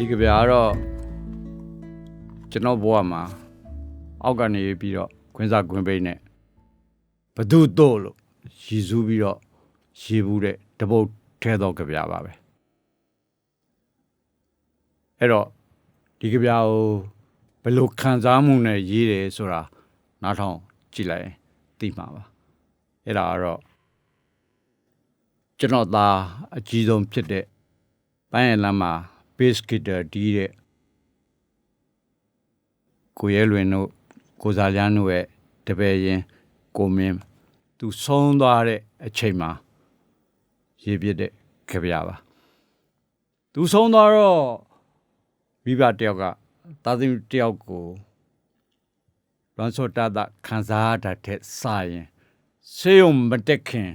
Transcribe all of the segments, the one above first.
ဒီကဗျာကတော့ကျွန်တော်ဘဝမှာအောက်ကနေပြီးတော့ခွင်းစားခွင်းပိတ်နဲ့ဘဒုတို့လို့ရည်စူးပြီးတော့ရေးဘူးတဲ့တပုတ်ထဲတော့ကဗျာပါပဲအဲ့တော့ဒီကဗျာကိုဘယ်လိုခံစားမှုနဲ့ရေးတယ်ဆိုတာနားထောင်ကြည့်လိုက်ရင်သိမှာပါအဲ့ဒါကတော့ကျွန်တော်သားအကြီးဆုံးဖြစ်တဲ့ပိုင်းရလမ်းမှာ base guitar တီးတဲ့ကိုရဲလွင်တို့ကိုစားလန်းတို့ရဲ့တပည့်ရင်ကိုမင်းသူဆုံးသွားတဲ့အချိန်မှာရေးပြတဲ့ခပြပါသူဆုံးသွားတော့မိဘတယောက်ကတာသမီတယောက်ကိုလွန်စောတတာခံစားတတ်တဲ့စာရင်ဆေးရုံမတက်ခင်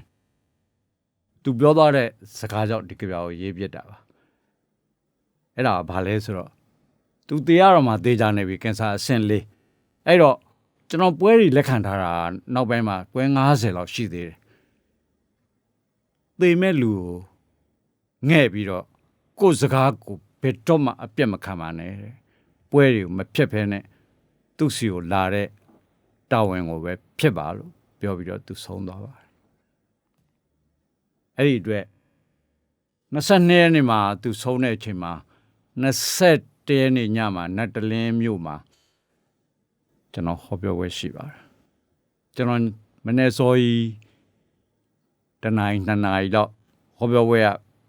သူပြောသွားတဲ့စကားကြောင့်ဒီကဗျာကိုရေးပြတာပါ အဲ့ဒါကဘာလဲဆိုတော့သူတရားတော်မှာတေးကြနေပြီကင်ဆာအဆင့်လေးအဲ့တော့ကျွန်တော်ပွဲတွေလက်ခံထားတာနောက်ပိုင်းမှာပွဲ90လောက်ရှိသေးတယ်သေမဲ့လူကိုငဲ့ပြီးတော့ကိုယ်စကားကိုဘယ်တော့မှအပြတ်မခံပါနဲ့တဲ့ပွဲတွေကိုမဖြတ်ဖဲနဲ့သူ့စီကိုလာတဲ့တာဝန်ကိုပဲဖြစ်ပါလို့ပြောပြီးတော့သူဆုံးသွားပါတယ်အဲ့ဒီအတွက်22ရက်နေ့မှာသူဆုံးတဲ့အချိန်မှာ 21ရက်နေ့ညမှာနတ်တလင်းမြို့မှာကျွန်တော်ဟောပြောပွဲရှိပါတယ်ကျွန်တော်မနေ့စောကြီးတနင်္လာနှစ်နာရီတော့ဟောပြောပွဲက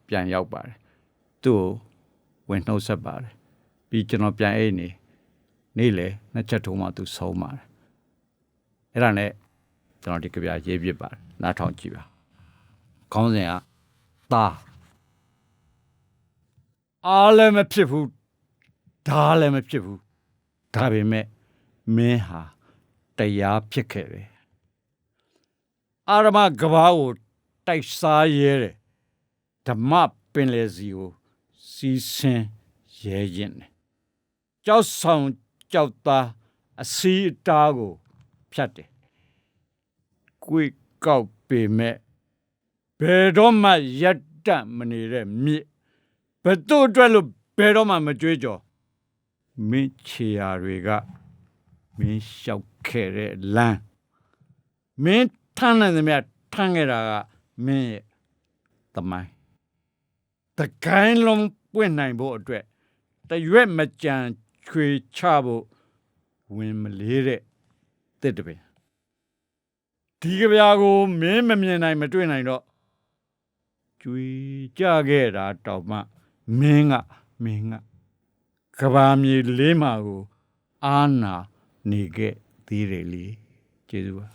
ပြန်ရောက်ပါတယ်သူ့ကိုဝင်နှုတ်ဆက်ပါတယ်ပြီးကျွန်တော်ပြန်အိတ်နေနေ့လေနှစ်ချက်ထုံးမှသူဆုံးပါတယ်အဲ့ဒါနဲ့ကျွန်တော်ဒီကြပြရေးပြပါတယ်နားထောင်ကြည့်ပါခေါင်းစဉ်ကသား အားလည်းမဖြစ်ဘူးဒါလည်းမဖြစ်ဘူးဒါပေမဲ့မင်းဟာတရားဖြစ်ခဲ့တယ်အာရမကဘာကိုတိုက်စားရဲတယ်ဓမ္မပင်လေစီကိုစီးဆင်းရဲရင်တယ်ကြောက်ဆောင်ကြောက်သားအစီအတားကိုဖြတ်တယ်ကိုယ်ကောက်ပေမဲ့ဘယ်တော့မှရက်တန့်မနေတဲ့မြစ် ဘယ်သူ့အတွက်လို့ဘယ်တော့မှမကြွေးကြော်မင်းချေရာတွေကမင်းလျှောက်ခဲ့တဲ့လမ်းမင်းထမ်းနိုင်သမျှထမ်းခဲ့တာကမင်းရဲ့တမိုင်းတကိုင်းလုံးပွင့်နိုင်ဖို့အတွက်တရွက်မကြံချွေချဖို့ဝင်မလေးတဲ့တစ်တပင်ဒီကဗျာကိုမင်းမမြင်နိုင်မတွေ့နိုင်တော့ကြွေကြခဲ့တာတောင်မှ မင်းကမင်းကကဘာမြေလေးမှာကို အာနာနေခဲ့သေးတယ်လေကျေးဇူးပါ